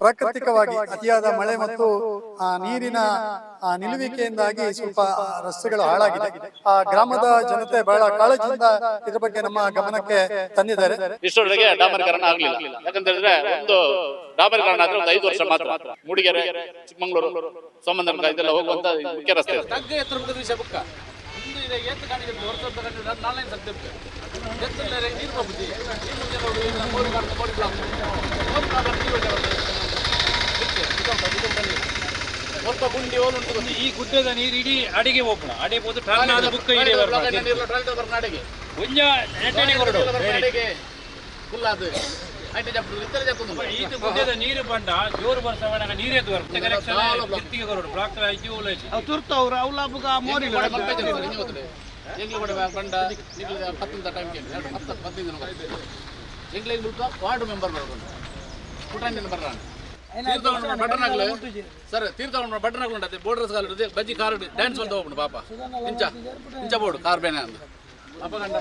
ಪ್ರಾಕೃತಿಕವಾಗಿ ಅತಿಯಾದ ಮಳೆ ಮತ್ತು ಆ, ನೀರಿನ ಆ, ನಿಲುವಿಕೆಯಿಂದಾಗಿ ಸ್ವಲ್ಪ ರಸ್ತೆಗಳು ಹಾಳಾಗಿದೆ. ಆ ಗ್ರಾಮದ ಜನತೆ ಬಹಳ ಕಾಳಜಿಯಿಂದ ಇದ್ರ ಬಗ್ಗೆ ನಮ್ಮ ಗಮನಕ್ಕೆ ತಂದಿದ್ದಾರೆ. ಇಷ್ಟೊಳಗೆ ಡಾಮರೀಕರಣ ಆಗಲಿಲ್ಲ. ಯಾಕಂತ ಹೇಳಿದ್ರೆ ಒಂದು ಡಾಮರೀಕರಣ ಆದ್ರೆ ಒಂದು ಐದು ವರ್ಷ ಮಾತ್ರ. ಮೂಡಿಗೆರೆ ಚಿಕ್ಕಮಂಗ್ಳೂರು ಸಂಬಂಧ ಇದೆಲ್ಲ ಹೋಗುವಂತ ಮುಖ್ಯ ರಸ್ತೆ ಇದು. ತಗ್ಗ ಎತ್ತರ ಮುಖದ ವಿಷಯ ಬುಕ್ಕ. ಒಂದು ಇದೆ ಏತ್ತು ಕಾಣಿಗೆ ವರ್ಷದ ಕಂಡು ನಾಳೆ ಸತ್ಯ ಎತ್ತಲ್ಲ ನೀರು ಬಂದಿದೆ ನೀರು ಮುಂಚೆ ನೋಡಿ ಇಲ್ಲ ಮೋರಿ ಮೋರಿ ಬ್ಲಾಕ್ ಮೋರಿ ಕಾಡ್ದು ನೀರು ಹೊಟ್ಟೆ ಬರ್ತದೆ. ಬಿಚ್ಚೆ, ಇದು ಉಂಟು, ಇದು ಉಂಟು ನೀರು. ಸ್ವಲ್ಪ ಗುಂಡಿ ಹೋಲು ಉಂಟು. ಈ ಗುಡ್ಡದ ನೀರು ಇಡೀ ಅಡಿಗೆ ಹೋಗೋಣ ಅಡೆ ಹೋದ ಟರ್ನಾದ ಬುಕ್ಕ ಇಡೀ ಅಡಿಗೆ. ಒಂಜ ನೆಟ್ಟಣಿ ಹೊರಡು ಅಡಿಗೆ. ಫುಲ್ ಅದು. ಐಟಿ ಜಪ್ಪ ಇತರ ಜಪ್ಪು ಇದು ಗುಡ್ಡದ ನೀರು ಬಂಡ ಜೋರು ಬರ್ಸವನಾಗ ನೀರೇ ಬರ್ತದೆ ಕನೆಕ್ಷನ್ ಕಿತ್ತಿಗೆ ಹೊರಡು ಬ್ಲಾಕ್ ಎಂಗ್ಲು ಕೂಡ? ಬಂಡ ಹತ್ತೊಂದು ಕೇಳಿ. ಎರಡು ಹತ್ತು ಹದಿನೈದು ದಿನ ಎಂಗ್ಲಿಗೆ ಬಿಟ್ಟು ವಾರ್ಡ್ ಮೆಂಬರ್ ಬರ್ರಾಣ ಬಟನಾಗ್ಲು ಸರ್ ತೀರ್ಥಗೊಂಡು ಬಟನಾಗ್ಲು ಉಂಟು ಬೋರ್ಡರ್ಸ್ ಕಾಲು ಇದೆ ಬಜ್ಜಿ ಕಾರ್ ಡ್ಯಾನ್ಸ್ ಇಂಚ. ಬೋರ್ಡು ಕಾರ್ ಬೇನೆ ಅಂತ ಪಾಪ ಗಂಡ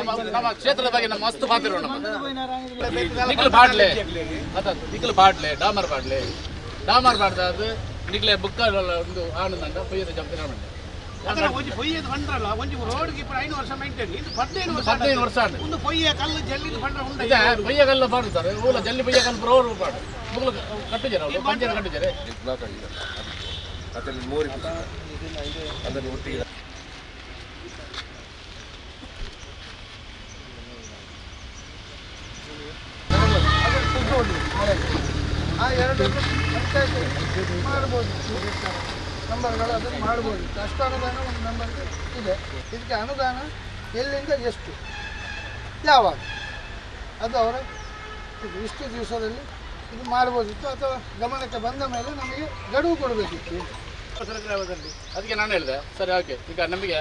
ನಮ್ಮ- ನಮ್ಮ ಕ್ಷೇತ್ರದ ಬಗ್ಗೆ ನಮ್ಮ ಮಸ್ತ್ ಮಾತಿರೋ ನಮ್ಮ ನಿಕ್ಲು ಬಾಡ್ಲೆ ನಿಕ್ಲು ಬಾಡ್ಲೆ ಡಾಮರ್ ಬಾಡ್ಲೆ ಡಾಮರ್ ಬಾಡ್ದ ಅದು ನಿಕ್ಲೆ ಬುಕ್ಕ ಒಂದು ಆನಂದ ಪೊಯ್ಯದ ಜಂಪಿನ ಅದರ ಒಂಜಿ ಪೊಯ್ಯದ ಬಂಡ್ರಲ್ಲ ಒಂಜಿ ರೋಡ್ಗೆ ಇಪ್ಪಡು ಐನು ವರ್ಷ ಮೈಂಟೇನ್ ಇದು ಹದಿನೈದು ವರ್ಷ ಹದಿನೈದು ವರ್ಷ ಆಂಡ್ ಒಂದು ಪೊಯ್ಯ ಕಲ್ಲು ಜಲ್ಲಿದು ಬಂಡ್ರ ಉಂಡೆ ಇದೆ ಪೊಯ್ಯಗಲ್ಲ ಪಾಡು ಸರ್. ಊಲ ಜಲ್ಲಿ ಕಟ್ಟಿದ್ದಾರೆ ಬ್ಲಾಕ್ ಆಗಿದೆ. ಅದರಲ್ಲಿ ಮೋರಿ ಅದನ್ನು ಒಟ್ಟಿಗೆ ಆ ಎರಡು ಪಂಚಾಯತ್ ಮಾಡ್ಬೋದು. ನಂಬರ್ಗಳು ಅದನ್ನು ಮಾಡ್ಬೋದು. ಅಷ್ಟು ಅನುದಾನ ಒಂದು ನಂಬರ್ ಇದೆ. ಇದಕ್ಕೆ ಅನುದಾನ ಎಲ್ಲಿಂದ ಎಷ್ಟು? ಯಾವಾಗ? ಅದು ಅವರ ಇಷ್ಟು ದಿವಸದಲ್ಲಿ ಇದು ಮಾಡ್ಬೋದಿತ್ತು ಅಥವಾ ಗಮನಕ್ಕೆ ಬಂದ ಮೇಲೆ ನಮಗೆ ಗಡುವು ಕೊಡಬೇಕಿತ್ತು ಗ್ರಾಮದಲ್ಲಿ ಅದಕ್ಕೆ ನಾನು ಹೇಳಿದೆ. ಸರಿ, ಓಕೆ. ಈಗ ನಮಗೆ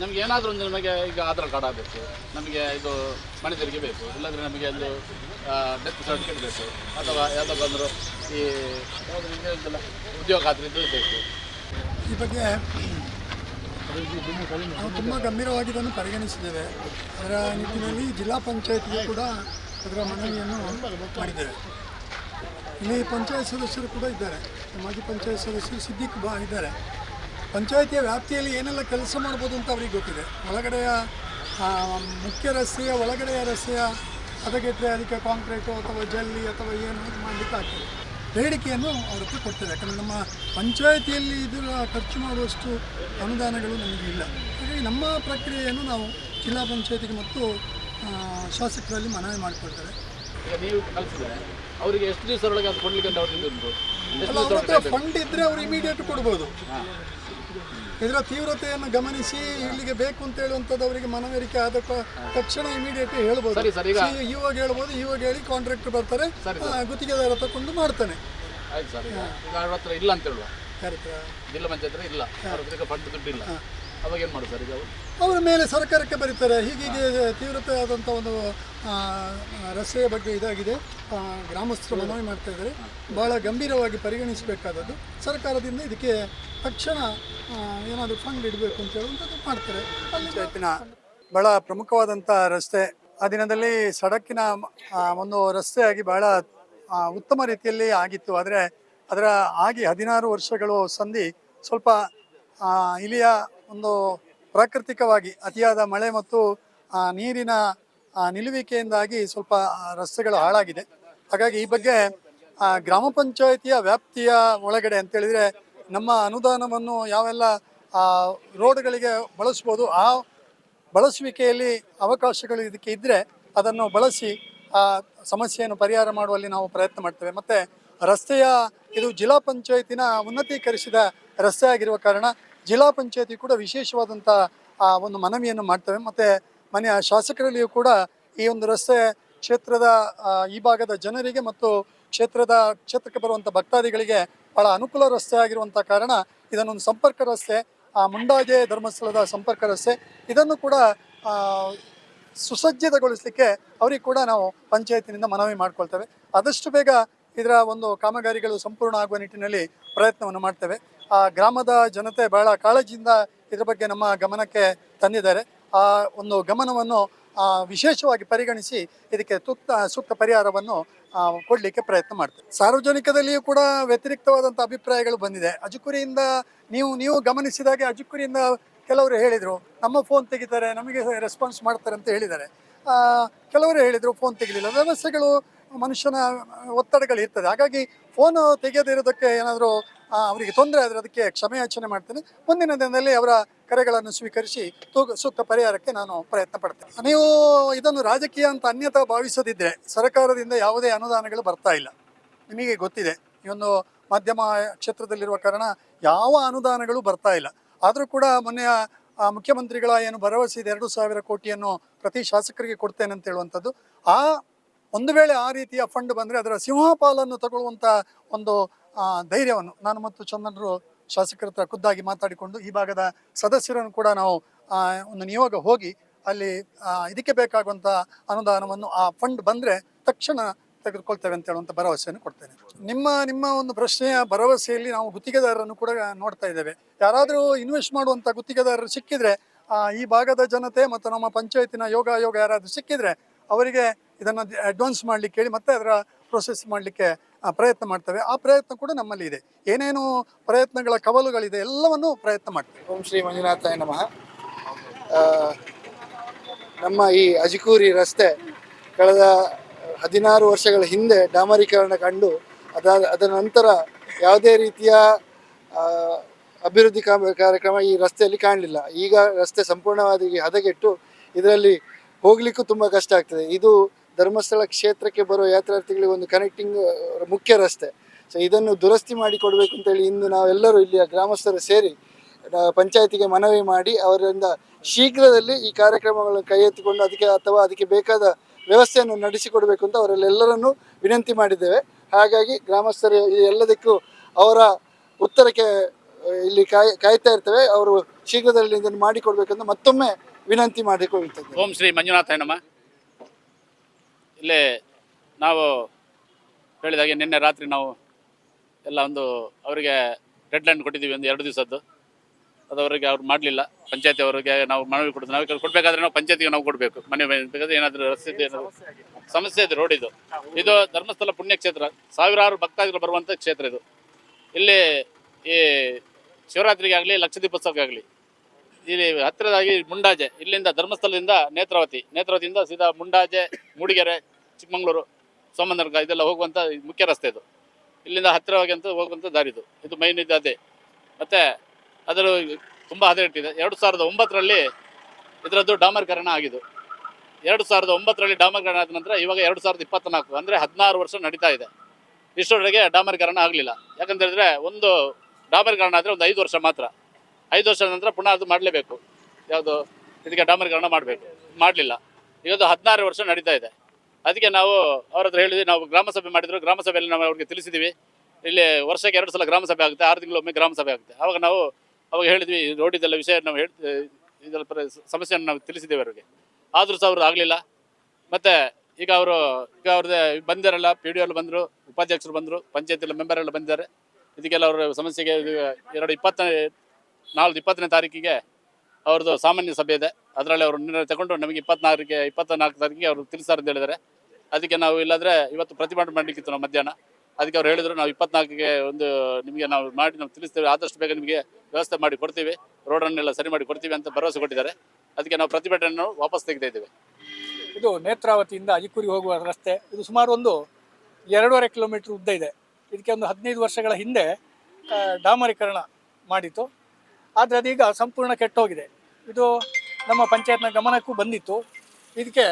ನಮಗೆ ಏನಾದರೂ ಒಂದು ನಮಗೆ ಈಗ ಆಧಾರ್ ಕಾರ್ಡ್ ಆಗಬೇಕು. ನಮಗೆ ಇದು ಮನೆ ತೆರಿಗೆ ಬೇಕು. ಇಲ್ಲಾಂದರೆ ನಮಗೆ ಒಂದು ಡೆತ್ ಸರ್ಟಿಫಿಕೇಟ್ ಬೇಕು. ಅಥವಾ ಯಾವುದೋ ಬಂದರೂ ಈ ಉದ್ಯೋಗ ಖಾತ್ರಿ ಬೇಕು. ಈ ಬಗ್ಗೆ ನಾವು ತುಂಬ ಗಂಭೀರವಾಗಿ ಇದನ್ನು ಪರಿಗಣಿಸಿದ್ದೇವೆ. ಅದರ ನಿಟ್ಟಿನಲ್ಲಿ ಜಿಲ್ಲಾ ಪಂಚಾಯತ್ಗೆ ಕೂಡ ಅದರ ಮನವಿಯನ್ನು ಮಾಡಿದ್ದೇವೆ ಇಲ್ಲಿ ಪಂಚಾಯತ್ ಸದಸ್ಯರು ಕೂಡ ಇದ್ದಾರೆ. ಮಾಜಿ ಪಂಚಾಯತ್ ಸದಸ್ಯರು ಸಿದ್ದಿಕ್ ಬಾ ಇದ್ದಾರೆ. ಪಂಚಾಯತಿಯ ವ್ಯಾಪ್ತಿಯಲ್ಲಿ ಏನೆಲ್ಲ ಕೆಲಸ ಮಾಡ್ಬೋದು ಅಂತ ಅವ್ರಿಗೆ ಗೊತ್ತಿದೆ. ಒಳಗಡೆಯ ಮುಖ್ಯ ರಸ್ತೆಯ, ಒಳಗಡೆಯ ರಸ್ತೆಯ ಹದಗೆಟ್ಟರೆ ಅದಕ್ಕೆ ಕಾಂಕ್ರೀಟು ಅಥವಾ ಜಲ್ಲಿ ಅಥವಾ ಏನು ಮಾಡಲಿಕ್ಕೆ ಆಗ್ತದೆ. ಬೇಡಿಕೆಯನ್ನು ಅವ್ರ ಹತ್ರ ಕೊಡ್ತೇವೆ. ಯಾಕಂದರೆ ನಮ್ಮ ಪಂಚಾಯತಿಯಲ್ಲಿ ಇದರ ಖರ್ಚು ಮಾಡುವಷ್ಟು ಅನುದಾನಗಳು ನಮಗೆ ಇಲ್ಲ. ಹಾಗಾಗಿ ನಮ್ಮ ಪ್ರಕ್ರಿಯೆಯನ್ನು ನಾವು ಜಿಲ್ಲಾ ಪಂಚಾಯತಿಗೆ ಮತ್ತು ಶಾಸಕರಲ್ಲಿ ಮನವಿ ಮಾಡಿಕೊಳ್ತೇವೆ ಈಗ ನೀವು ಕಲಿಸಿದರೆ ಅವರಿಗೆ ಎಷ್ಟು ದಿವಸ ಒಳಗೆ ಅದು ಕೊಡ್ಲಿಕ್ಕೆ ಅಂತ ಅವ್ರಿಗೆ ಫಂಡ್ ಇದ್ದರೆ ಅವರು ಇಮಿಡಿಯೇಟ್ ಕೊಡ್ಬೋದು. ಇದರ ತೀವ್ರತೆಯನ್ನು ಗಮನಿಸಿ ಇಲ್ಲಿಗೆ ಬೇಕು ಅಂತ ಹೇಳುವಂಥದ್ದು ಅವರಿಗೆ ಮನವರಿಕೆ ಆದ ತಕ್ಷಣ ಇಮಿಡಿಯೇಟ್ ಹೇಳ್ಬೋದು. ಇವಾಗ ಹೇಳ್ಬೋದು ಇವಾಗ ಹೇಳಿ ಕಾಂಟ್ರಾಕ್ಟರ್ ಬರ್ತಾರೆ. ಗುತ್ತಿಗೆದಾರ ತಗೊಂಡು ಮಾಡ್ತಾನೆ. ಆಯ್ತು ಸರ್ ಇಲ್ಲ ಅಂತ ಹೇಳುವ? ಜಿಲ್ಲಾ ಪಂಚಾಯತ್ ಇಲ್ಲ. ಫಂಡ್ ದುಡ್ಡು ಇಲ್ಲ ಅವಾಗ ಏನು ಮಾಡೋದು ಸರ್ ಈಗ ಅವರು? ಅವರ ಮೇಲೆ ಸರ್ಕಾರಕ್ಕೆ ಬರೀತಾರೆ. ಹೀಗೀಗೆ ತೀವ್ರತೆ ಆದಂಥ ಒಂದು ಆ, ರಸ್ತೆಯ ಬಗ್ಗೆ ಇದಾಗಿದೆ. ಆ, ಗ್ರಾಮಸ್ಥರು ಮನವಿ ಮಾಡ್ತಾ ಇದ್ದಾರೆ. ಬಹಳ ಗಂಭೀರವಾಗಿ ಪರಿಗಣಿಸಬೇಕಾದದ್ದು ಸರ್ಕಾರದಿಂದ ಇದಕ್ಕೆ ತಕ್ಷಣ ಏನಾದರೂ ಫಂಡ್ ಇಡಬೇಕು ಅಂತ ಹೇಳುವಂಥದ್ದು ಮಾಡ್ತಾರೆ. ಪಂಚಾಯತಿನ ಬಹಳ ಪ್ರಮುಖವಾದಂಥ ರಸ್ತೆ. ಆ ದಿನದಲ್ಲಿ ಸಡಕ್ಕಿನ ಆ, ಒಂದು ರಸ್ತೆಯಾಗಿ ಬಹಳ ಆ, ಉತ್ತಮ ರೀತಿಯಲ್ಲಿ ಆಗಿತ್ತು. ಆದರೆ ಅದರ ಆಗಿ ಹದಿನಾರು ವರ್ಷಗಳು ಸಂಧಿ ಸ್ವಲ್ಪ ಆ, ಇಲ್ಲಿಯ ಒಂದು ಪ್ರಾಕೃತಿಕವಾಗಿ ಅತಿಯಾದ ಮಳೆ ಮತ್ತು ನೀರಿನ ನಿಲುವಿಕೆಯಿಂದಾಗಿ ಸ್ವಲ್ಪ ರಸ್ತೆಗಳು ಹಾಳಾಗಿದೆ. ಹಾಗಾಗಿ ಈ ಬಗ್ಗೆ ಗ್ರಾಮ ಪಂಚಾಯಿತಿಯ ವ್ಯಾಪ್ತಿಯ ಒಳಗಡೆ ಅಂತೇಳಿದರೆ ನಮ್ಮ ಅನುದಾನವನ್ನು ಯಾವೆಲ್ಲ ರೋಡ್ಗಳಿಗೆ ಬಳಸ್ಬೋದು, ಆ ಬಳಸುವಿಕೆಯಲ್ಲಿ ಅವಕಾಶಗಳು ಇದಕ್ಕೆ ಇದ್ದರೆ ಅದನ್ನು ಬಳಸಿ, ಆ, ಸಮಸ್ಯೆಯನ್ನು ಪರಿಹಾರ ಮಾಡುವಲ್ಲಿ ನಾವು ಪ್ರಯತ್ನ ಮಾಡ್ತೇವೆ. ಮತ್ತು ರಸ್ತೆಯ, ಇದು ಜಿಲ್ಲಾ ಪಂಚಾಯತಿನ ಉನ್ನತೀಕರಿಸಿದ ರಸ್ತೆ ಆಗಿರುವ ಕಾರಣ ಜಿಲ್ಲಾ ಪಂಚಾಯತಿ ಕೂಡ ವಿಶೇಷವಾದಂಥ ಒಂದು ಮನವಿಯನ್ನು ಮಾಡ್ತವೆ. ಮತ್ತು ಮನೆಯ ಶಾಸಕರಲ್ಲಿಯೂ ಕೂಡ ಈ ಒಂದು ರಸ್ತೆ ಕ್ಷೇತ್ರದ ಈ ಭಾಗದ ಜನರಿಗೆ ಮತ್ತು ಕ್ಷೇತ್ರದ, ಕ್ಷೇತ್ರಕ್ಕೆ ಬರುವಂಥ ಭಕ್ತಾದಿಗಳಿಗೆ ಬಹಳ ಅನುಕೂಲ ರಸ್ತೆ ಆಗಿರುವಂಥ ಕಾರಣ ಇದನ್ನೊಂದು ಸಂಪರ್ಕ ರಸ್ತೆ, ಆ ಮುಂಡಾಜೆ ಧರ್ಮಸ್ಥಳದ ಸಂಪರ್ಕ ರಸ್ತೆ. ಇದನ್ನು ಕೂಡ ಸುಸಜ್ಜಿತಗೊಳಿಸಲಿಕ್ಕೆ ಅವರಿಗೆ ಕೂಡ ನಾವು ಪಂಚಾಯತಿನಿಂದ ಮನವಿ ಮಾಡ್ಕೊಳ್ತೇವೆ. ಆದಷ್ಟು ಬೇಗ ಇದರ ಒಂದು ಕಾಮಗಾರಿಗಳು ಸಂಪೂರ್ಣ ಆಗುವ ನಿಟ್ಟಿನಲ್ಲಿ ಪ್ರಯತ್ನವನ್ನು ಮಾಡ್ತೇವೆ. ಆ, ಗ್ರಾಮದ ಜನತೆ ಬಹಳ ಕಾಳಜಿಯಿಂದ ಇದರ ಬಗ್ಗೆ ನಮ್ಮ ಗಮನಕ್ಕೆ ತಂದಿದ್ದಾರೆ. ಆ, ಒಂದು ಗಮನವನ್ನು ವಿಶೇಷವಾಗಿ ಪರಿಗಣಿಸಿ ಇದಕ್ಕೆ ತುಕ್ತ, ಸೂಕ್ತ ಪರಿಹಾರವನ್ನು ಕೊಡಲಿಕ್ಕೆ ಪ್ರಯತ್ನ ಮಾಡ್ತಾರೆ ಸಾರ್ವಜನಿಕದಲ್ಲಿಯೂ ಕೂಡ ವ್ಯತಿರಿಕ್ತವಾದಂಥ ಅಭಿಪ್ರಾಯಗಳು ಬಂದಿದೆ. ಅಜುಕುರಿಯಿಂದ ನೀವು ನೀವು ಗಮನಿಸಿದಾಗೆ ಅಜುಕುರಿಯಿಂದ ಕೆಲವರು ಹೇಳಿದರು, ನಮ್ಮ ಫೋನ್ ತೆಗಿತಾರೆ, ನಮಗೆ ರೆಸ್ಪಾನ್ಸ್ ಮಾಡ್ತಾರೆ ಅಂತ ಹೇಳಿದ್ದಾರೆ. ಕೆಲವರು ಹೇಳಿದರು ಫೋನ್ ತೆಗಿಲಿಲ್ಲ. ವ್ಯವಸ್ಥೆಗಳು ಮನುಷ್ಯನ ಒತ್ತಡಗಳು ಇರ್ತದೆ. ಹಾಗಾಗಿ ಫೋನು ತೆಗೆಯದಿರೋದಕ್ಕೆ ಏನಾದರೂ ಅವರಿಗೆ ತೊಂದರೆ ಆದರೆ ಅದಕ್ಕೆ ಕ್ಷಮೆಯಾಚನೆ ಮಾಡ್ತೇನೆ. ಮುಂದಿನ ದಿನದಲ್ಲಿ ಅವರ ಕರೆಗಳನ್ನು ಸ್ವೀಕರಿಸಿ ಸೂಕ್ತ ಪರಿಹಾರಕ್ಕೆ ನಾನು ಪ್ರಯತ್ನ ಪಡ್ತೇನೆ. ನೀವು ಇದನ್ನು ರಾಜಕೀಯ ಅಂತ ಅನ್ಯತಾ ಭಾವಿಸದಿದ್ದರೆ ಸರ್ಕಾರದಿಂದ ಯಾವುದೇ ಅನುದಾನಗಳು ಬರ್ತಾ ಇಲ್ಲ. ನಿಮಗೆ ಗೊತ್ತಿದೆ, ಈ ಒಂದು ಮಾಧ್ಯಮ ಕ್ಷೇತ್ರದಲ್ಲಿರುವ ಕಾರಣ ಯಾವ ಅನುದಾನಗಳು ಬರ್ತಾ ಇಲ್ಲ. ಆದರೂ ಕೂಡ ಮೊನ್ನೆಯ ಮುಖ್ಯಮಂತ್ರಿಗಳ ಏನು ಭರವಸೆ ಇದೆ, ಎರಡು ಸಾವಿರ ಕೋಟಿಯನ್ನು ಪ್ರತಿ ಶಾಸಕರಿಗೆ ಕೊಡ್ತೇನೆ ಅಂತ ಹೇಳುವಂಥದ್ದು. ಆ, ಒಂದು ವೇಳೆ ಆ ರೀತಿಯ ಫಂಡ್ ಬಂದರೆ ಅದರ ಸಿಂಹಪಾಲನ್ನು ತಗೊಳ್ಳುವಂಥ ಒಂದು ಧೈರ್ಯವನ್ನು. ನಾನು ಮತ್ತು ಚಂದನರು ಶಾಸಕರ ಹತ್ರ ಖುದ್ದಾಗಿ ಮಾತಾಡಿಕೊಂಡು ಈ ಭಾಗದ ಸದಸ್ಯರನ್ನು ಕೂಡ ನಾವು ಒಂದು ನಿಯೋಗ ಹೋಗಿ ಅಲ್ಲಿ ಇದಕ್ಕೆ ಬೇಕಾಗುವಂಥ ಅನುದಾನವನ್ನು ಆ ಫಂಡ್ ಬಂದರೆ ತಕ್ಷಣ ತೆಗೆದುಕೊಳ್ತೇವೆ ಅಂತ ಹೇಳುವಂಥ ಭರವಸೆಯನ್ನು ಕೊಡ್ತೇನೆ. ನಿಮ್ಮ ನಿಮ್ಮ ಒಂದು ಪ್ರಶ್ನೆಯ ಭರವಸೆಯಲ್ಲಿ ನಾವು ಗುತ್ತಿಗೆದಾರರನ್ನು ಕೂಡ ನೋಡ್ತಾ ಇದ್ದೇವೆ. ಯಾರಾದರೂ ಇನ್ವೆಸ್ಟ್ ಮಾಡುವಂಥ ಗುತ್ತಿಗೆದಾರರು ಸಿಕ್ಕಿದ್ರೆ ಈ ಭಾಗದ ಜನತೆ ಮತ್ತು ನಮ್ಮ ಪಂಚಾಯತಿನ ಯೋಗ ಆಯೋಗ ಯಾರಾದರೂ ಸಿಕ್ಕಿದ್ರೆ, ಅವರಿಗೆ ಇದನ್ನು ಅಡ್ವಾನ್ಸ್ ಮಾಡಲಿಕ್ಕೆ ಹೇಳಿ ಮತ್ತೆ ಅದರ ಪ್ರೊಸೆಸ್ ಮಾಡಲಿಕ್ಕೆ ಪ್ರಯತ್ನ ಮಾಡ್ತವೆ. ಆ ಪ್ರಯತ್ನ ಕೂಡ ನಮ್ಮಲ್ಲಿ ಇದೆ. ಏನೇನು ಪ್ರಯತ್ನಗಳ ಕವಲುಗಳಿದೆ, ಎಲ್ಲವನ್ನೂ ಪ್ರಯತ್ನ ಮಾಡ್ತೇವೆ. ಓಂ ಶ್ರೀ ಮಂಜುನಾಥಾಯ ನಮಃ. ನಮ್ಮ ಈ ಅಜಿಕೂರಿ ರಸ್ತೆ ಕಳೆದ ಹದಿನಾರು ವರ್ಷಗಳ ಹಿಂದೆ ಡಾಮರೀಕರಣ ಕಂಡು ಅದಾದ ಅದರ ನಂತರ ಯಾವುದೇ ರೀತಿಯ ಅಭಿವೃದ್ಧಿ ಕಾರ್ಯಕ್ರಮ ಈ ರಸ್ತೆಯಲ್ಲಿ ಕಾಣಲಿಲ್ಲ. ಈಗ ರಸ್ತೆ ಸಂಪೂರ್ಣವಾಗಿ ಹದಗೆಟ್ಟು, ಇದರಲ್ಲಿ ಹೋಗ್ಲಿಕ್ಕೂ ತುಂಬ ಕಷ್ಟ ಆಗ್ತದೆ. ಇದು ಧರ್ಮಸ್ಥಳ ಕ್ಷೇತ್ರಕ್ಕೆ ಬರುವ ಯಾತ್ರಾರ್ಥಿಗಳಿಗೆ ಒಂದು ಕನೆಕ್ಟಿಂಗ್ ಮುಖ್ಯ ರಸ್ತೆ. ಸೊ ಇದನ್ನು ದುರಸ್ತಿ ಮಾಡಿ ಕೊಡಬೇಕು ಅಂತೇಳಿ ಇಂದು ನಾವೆಲ್ಲರೂ ಇಲ್ಲಿಯ ಗ್ರಾಮಸ್ಥರು ಸೇರಿ ಪಂಚಾಯತಿಗೆ ಮನವಿ ಮಾಡಿ ಅವರಿಂದ ಶೀಘ್ರದಲ್ಲಿ ಈ ಕಾರ್ಯಕ್ರಮಗಳನ್ನು ಕೈ ಎತ್ತಿಕೊಂಡು ಅದಕ್ಕೆ ಅಥವಾ ಅದಕ್ಕೆ ಬೇಕಾದ ವ್ಯವಸ್ಥೆಯನ್ನು ನಡೆಸಿಕೊಡಬೇಕು ಅಂತ ಅವರಲ್ಲೆಲ್ಲರನ್ನು ವಿನಂತಿ ಮಾಡಿದ್ದೇವೆ. ಹಾಗಾಗಿ ಗ್ರಾಮಸ್ಥರು ಎಲ್ಲದಕ್ಕೂ ಅವರ ಉತ್ತರಕ್ಕೆ ಇಲ್ಲಿ ಕಾಯ್, ಕಾಯ್ತಾ ಇರ್ತೇವೆ. ಅವರು ಶೀಘ್ರದಲ್ಲಿ ಇದನ್ನು ಮಾಡಿಕೊಡ್ಬೇಕಂತ ಮತ್ತೊಮ್ಮೆ ವಿನಂತಿ ಮಾಡಿಕೊಳ್ತೇವೆ ಓಂ ಶ್ರೀ ಮಂಜುನಾಥ ಇಲ್ಲೇ ನಾವು ಹೇಳಿದಾಗೆ ನಿನ್ನೆ ರಾತ್ರಿ ನಾವು ಎಲ್ಲ ಒಂದು ಅವರಿಗೆ ಡೆಡ್ ಲೈನ್ ಕೊಟ್ಟಿದ್ದೀವಿ ಒಂದು ಎರಡು ದಿವಸದ್ದು. ಅದು ಅವರಿಗೆ ಅವ್ರು ಮಾಡಲಿಲ್ಲ. ಪಂಚಾಯತಿ ಅವರಿಗೆ ನಾವು ಮನವಿ ಕೊಡ್ತೀವಿ. ನಾವು ಕೊಡಬೇಕಾದ್ರೆ ನಾವು ಪಂಚಾಯತಿಗೆ ನಾವು ಕೊಡಬೇಕು. ಮನೆ ಬೇಕಾದ್ರೆ ಏನಾದರೂ ರಸ್ತೆ ಏನಾದರೂ ಸಮಸ್ಯೆ ಇದೆ ರೋಡ್ ಇದು. ಇದು ಧರ್ಮಸ್ಥಳ ಪುಣ್ಯಕ್ಷೇತ್ರ. ಸಾವಿರಾರು ಭಕ್ತಾದಿಗಳು ಬರುವಂಥ ಕ್ಷೇತ್ರ ಇದು. ಇಲ್ಲಿ ಈ ಶಿವರಾತ್ರಿಗೆ ಆಗಲಿ, ಲಕ್ಷದೀಪೋತ್ಸವಕ್ಕೆ ಆಗಲಿ, ಇಲ್ಲಿ ಹತ್ತಿರದಾಗಿ ಮುಂಡಾಜೆ, ಇಲ್ಲಿಂದ ಧರ್ಮಸ್ಥಳದಿಂದ ನೇತ್ರಾವತಿ, ನೇತ್ರಾವತಿಯಿಂದ ಸೀದಾ ಮುಂಡಾಜೆ, ಮೂಡಿಗೆರೆ ಚಿಕ್ಕಮಂಗ್ಳೂರು, ಸೋಮನರ್ಗ ಇದೆಲ್ಲ ಹೋಗುವಂಥ ಮುಖ್ಯ ರಸ್ತೆ ಇದು. ಇಲ್ಲಿಂದ ಹತ್ತಿರವಾಗಿ ಅಂತ ಹೋಗುವಂಥ ದಾರಿ ಇದು. ಇದು ಮೈನ್ ಇದು ಅದೇ. ಮತ್ತು ಅದರ ತುಂಬ ಹದಗೆಟ್ಟಿದೆ. ಎರಡು ಸಾವಿರದ ಒಂಬತ್ತರಲ್ಲಿ ಇದರದ್ದು ಡಾಮರ್ಕರಣ ಆಗಿದ್ದು. ಎರಡು ಸಾವಿರದ ಒಂಬತ್ತರಲ್ಲಿ ಡಾಮರ್ಕರಣ ಆದ ನಂತರ ಇವಾಗ ಎರಡು ಸಾವಿರದ ಇಪ್ಪತ್ತ್ನಾಲ್ಕು ಅಂದರೆ ಹದಿನಾರು ವರ್ಷ ನಡೀತಾ ಇದೆ. ಇಷ್ಟರವರೆಗೆ ಡಾಮರ್ಕರಣ ಆಗಲಿಲ್ಲ. ಯಾಕಂತ ಹೇಳಿದ್ರೆ ಒಂದು ಡಾಮರ್ಕರಣ ಆದರೆ ಒಂದು ಐದು ವರ್ಷ ಮಾತ್ರ. ಐದು ವರ್ಷದ ನಂತರ ಪುನಃ ಅದು ಮಾಡಲೇಬೇಕು. ಯಾವುದು? ಇದಕ್ಕೆ ಡಾಮರ್ಕರಣ ಮಾಡಬೇಕು. ಮಾಡಲಿಲ್ಲ. ಇವತ್ತು ಹದಿನಾರು ವರ್ಷ ನಡೀತಾ ಇದೆ. ಅದಕ್ಕೆ ನಾವು ಅವ್ರ ಹತ್ರ ಹೇಳಿದ್ವಿ, ನಾವು ಗ್ರಾಮ ಸಭೆ ಮಾಡಿದ್ರು ಗ್ರಾಮ ಸಭೆಯಲ್ಲಿ ನಾವು ಅವ್ರಿಗೆ ತಿಳಿಸಿದ್ದೀವಿ ಇಲ್ಲಿ ವರ್ಷಕ್ಕೆ ಎರಡು ಸಲ ಗ್ರಾಮ ಸಭೆ ಆಗುತ್ತೆ, ಆರು ತಿಂಗಳೊಮ್ಮೆ ಗ್ರಾಮ ಸಭೆ ಆಗುತ್ತೆ. ಅವಾಗ ನಾವು, ಅವಾಗ ಹೇಳಿದ್ವಿ ರೋಡಿದೆಲ್ಲ ವಿಷಯ ನಾವು ಹೇಳಿ ಇದರ ಸಮಸ್ಯೆಯನ್ನು ನಾವು ತಿಳಿಸಿದ್ದೇವೆ ಅವರಿಗೆ. ಆದರೂ ಸಹ ಅವ್ರು ಆಗಲಿಲ್ಲ. ಮತ್ತು ಈಗ ಅವರು, ಈಗ ಅವ್ರದ್ದು ಬಂದಿರಲ್ಲ ಪಿ ಡಿ ಎಲ್ಲ ಬಂದರು, ಉಪಾಧ್ಯಕ್ಷರು ಬಂದರು ಪಂಚಾಯತಿಲ್ಲ ಮೆಂಬರ್ ಎಲ್ಲ ಬಂದಿದ್ದಾರೆ. ಇದಕ್ಕೆಲ್ಲ ಅವರ ಸಮಸ್ಯೆಗೆ ಎರಡು ಇಪ್ಪತ್ತನೇ ನಾಲ್ಕು ಇಪ್ಪತ್ತನೇ ತಾರೀಕಿಗೆ ಅವ್ರದ್ದು ಸಾಮಾನ್ಯ ಸಭೆ ಇದೆ. ಅದರಲ್ಲಿ ಅವರು ನಿರ್ಣಯ ತಗೊಂಡು ನಮಗೆ ಇಪ್ಪತ್ನಾಲ್ಕಕ್ಕೆ ಇಪ್ಪತ್ತ ನಾಲ್ಕು ತಾರೀಕಿಗೆ ಅವರು ತಿಳಿಸ್ತಾರೆ ಅಂತ ಹೇಳಿದ್ದಾರೆ. ಅದಕ್ಕೆ ನಾವು ಇಲ್ಲಾಂದರೆ ಇವತ್ತು ಪ್ರತಿಭಟನೆ ಮಾಡಲಿಕ್ಕಿತ್ತು ನಾವು ಮಧ್ಯಾಹ್ನ. ಅದಕ್ಕೆ ಅವ್ರು ಹೇಳಿದ್ರು, ನಾವು ಇಪ್ಪತ್ನಾಲ್ಕಿಗೆ ಒಂದು ನಿಮಗೆ ನಾವು ಮಾಡಿ, ನಾವು ತಿಳಿಸ್ತೇವೆ, ಆದಷ್ಟು ಬೇಗ ನಿಮಗೆ ವ್ಯವಸ್ಥೆ ಮಾಡಿ ಕೊಡ್ತೀವಿ, ರೋಡನ್ನೆಲ್ಲ ಸರಿ ಮಾಡಿ ಕೊಡ್ತೀವಿ ಅಂತ ಭರವಸೆ ಕೊಟ್ಟಿದ್ದಾರೆ. ಅದಕ್ಕೆ ನಾವು ಪ್ರತಿಭಟನೆ ವಾಪಸ್ ತೆಗೆದೇ ಇದ್ದೇವೆ. ಇದು ನೇತ್ರಾವತಿಯಿಂದ ಅಜಿಕುರಿ ಹೋಗುವ ರಸ್ತೆ, ಇದು ಸುಮಾರು ಒಂದು ಎರಡೂವರೆ ಕಿಲೋಮೀಟರ್ ಉದ್ದ ಇದೆ. ಇದಕ್ಕೆ ಒಂದು ಹದಿನೈದು ವರ್ಷಗಳ ಹಿಂದೆ ಡಾಮರೀಕರಣ ಮಾಡಿತ್ತು. ಆದರೆ ಅದೀಗ ಸಂಪೂರ್ಣ ಕೆಟ್ಟೋಗಿದೆ. ಇದು ನಮ್ಮ ಪಂಚಾಯತ್ನ ಗಮನಕ್ಕೂ ಬಂದಿತ್ತು. ಇದಕ್ಕೆ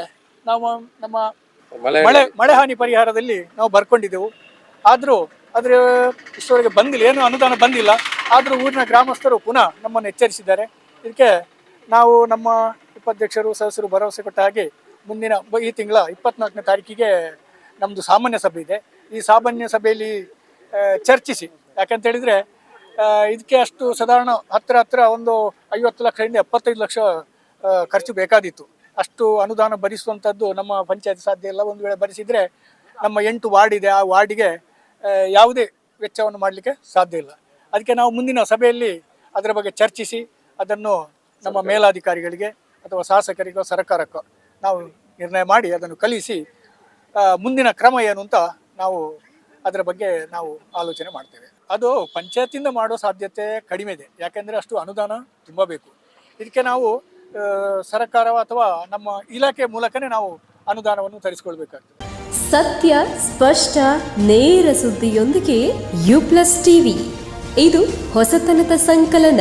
ನಾವು ನಮ್ಮ ಮಳೆ ಮಳೆ ಹಾನಿ ಪರಿಹಾರದಲ್ಲಿ ನಾವು ಬರ್ಕೊಂಡಿದ್ದೆವು. ಆದರೂ ಅದರ ಇಷ್ಟವರೆಗೆ ಬಂದಿಲ್ಲ ಏನು ಅನುದಾನ ಬಂದಿಲ್ಲ. ಆದರೂ ಊರಿನ ಗ್ರಾಮಸ್ಥರು ಪುನಃ ನಮ್ಮನ್ನು ಎಚ್ಚರಿಸಿದ್ದಾರೆ. ಇದಕ್ಕೆ ನಾವು ನಮ್ಮ ಉಪಾಧ್ಯಕ್ಷರು ಸದಸ್ಯರು ಭರವಸೆ ಕೊಟ್ಟ ಹಾಗೆ ಮುಂದಿನ ಈ ತಿಂಗಳ ಇಪ್ಪತ್ನಾಲ್ಕನೇ ತಾರೀಕಿಗೆ ನಮ್ಮದು ಸಾಮಾನ್ಯ ಸಭೆ ಇದೆ. ಈ ಸಾಮಾನ್ಯ ಸಭೆಯಲ್ಲಿ ಚರ್ಚಿಸಿ. ಯಾಕಂತ ಹೇಳಿದರೆ ಇದಕ್ಕೆ ಅಷ್ಟು ಸಾಧಾರಣ ಹತ್ತಿರ ಹತ್ತಿರ ಒಂದು ಐವತ್ತು ಲಕ್ಷದಿಂದ ಎಪ್ಪತ್ತೈದು ಲಕ್ಷ ಖರ್ಚು ಬೇಕಾದಿತ್ತು ಅಷ್ಟು ಅನುದಾನ ಭರಿಸುವಂಥದ್ದು ನಮ್ಮ ಪಂಚಾಯತ್ ಸಾಧ್ಯ ಇಲ್ಲ. ಒಂದು ವೇಳೆ ಭರಿಸಿದರೆ ನಮ್ಮ ಎಂಟು ವಾರ್ಡ್ ಇದೆ. ಆ ವಾರ್ಡಿಗೆ ಯಾವುದೇ ವೆಚ್ಚವನ್ನು ಮಾಡಲಿಕ್ಕೆ ಸಾಧ್ಯ ಇಲ್ಲ. ಅದಕ್ಕೆ ನಾವು ಮುಂದಿನ ಸಭೆಯಲ್ಲಿ ಅದರ ಬಗ್ಗೆ ಚರ್ಚಿಸಿ ಅದನ್ನು ನಮ್ಮ ಮೇಲಾಧಿಕಾರಿಗಳಿಗೆ ಅಥವಾ ಶಾಸಕರಿಗೋ ಸರ್ಕಾರಕ್ಕೋ ನಾವು ನಿರ್ಣಯ ಮಾಡಿ ಅದನ್ನು ಕಲಿಸಿ ಮುಂದಿನ ಕ್ರಮ ಏನು ಅಂತ ನಾವು ಅದರ ಬಗ್ಗೆ ನಾವು ಆಲೋಚನೆ ಮಾಡ್ತೇವೆ. ಅದು ಪಂಚಾಯತಿಂದ ಮಾಡೋ ಸಾಧ್ಯತೆ ಕಡಿಮೆ ಇದೆ. ಯಾಕೆಂದರೆ ಅಷ್ಟು ಅನುದಾನ ತುಂಬ ಬೇಕು ಇದಕ್ಕೆ ನಾವು ಆ, ಸರ್ಕಾರ ಅಥವಾ ನಮ್ಮ ಇಲಾಖೆ ಮೂಲಕನೇ ನಾವು ಅನುದಾನವನ್ನು ತರಿಸಿಕೊಳ್ಬೇಕಾಗ್ತದೆ. ಸತ್ಯ ಸ್ಪಷ್ಟ ನೇರ ಸುದ್ದಿಯೊಂದಿಗೆ ಯು ಪ್ಲಸ್ ಟಿವಿ. ಇದು ಹೊಸತನದ ಸಂಕಲನ.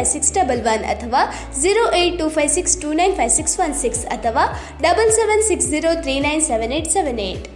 six double one ಅಥವಾ zero eight two five six two nine five six one six ಅಥವಾ double seven six zero three nine seven eight seven eight